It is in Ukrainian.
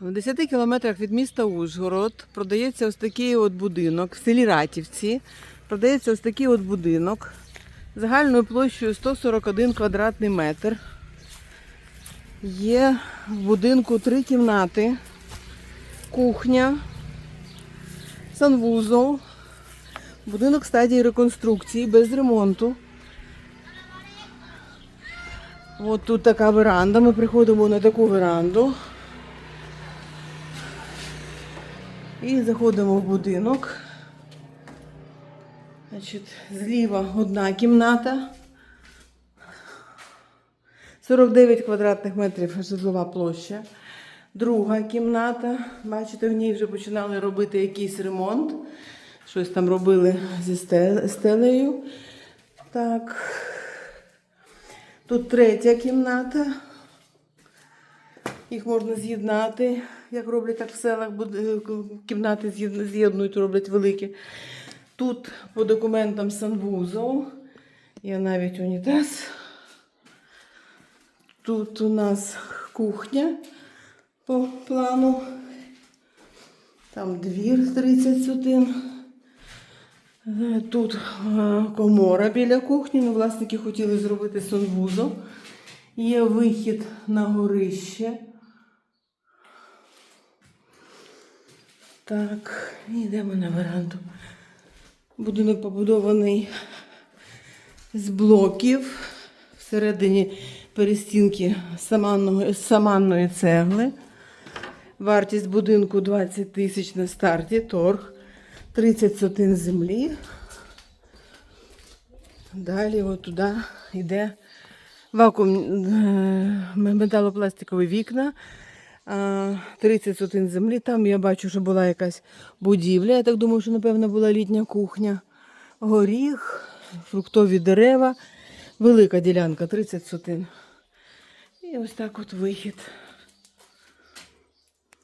В 10 кілометрах від міста Ужгород продається ось такий от будинок в селі Ратівці. Продається ось такий от будинок загальною площею 141 квадратний метр. Є в будинку три кімнати, кухня, санвузол, будинок стадії реконструкції без ремонту. От тут така веранда. Ми приходимо на таку веранду. І заходимо в будинок. Значить, зліва одна кімната. 49 квадратних метрів житлова площа. Друга кімната. Бачите, в ній вже починали робити якийсь ремонт. Щось там робили зі стелею. Так. Тут третя кімната. Їх можна з'єднати, як роблять так в селах, буд- кімнати з'єднують, роблять великі. Тут по документам санвузол. Є навіть унітаз. Тут у нас кухня по плану. Там двір 31. Е, Тут е, комора біля кухні. Ну, власники хотіли зробити санвузол. Є вихід на горище. Так, йдемо на веранду. Будинок побудований з блоків. Всередині перестінки саманного, саманної цегли. Вартість будинку 20 тисяч на старті, торг 30 сотин землі. Далі туди йде вакуум е, металопластикові вікна. А, 30 сотин землі. Там я бачу, що була якась будівля. Я так думаю, що, напевно, була літня кухня. Горіх, фруктові дерева. Велика ділянка 30 сотин. І ось так от вихід.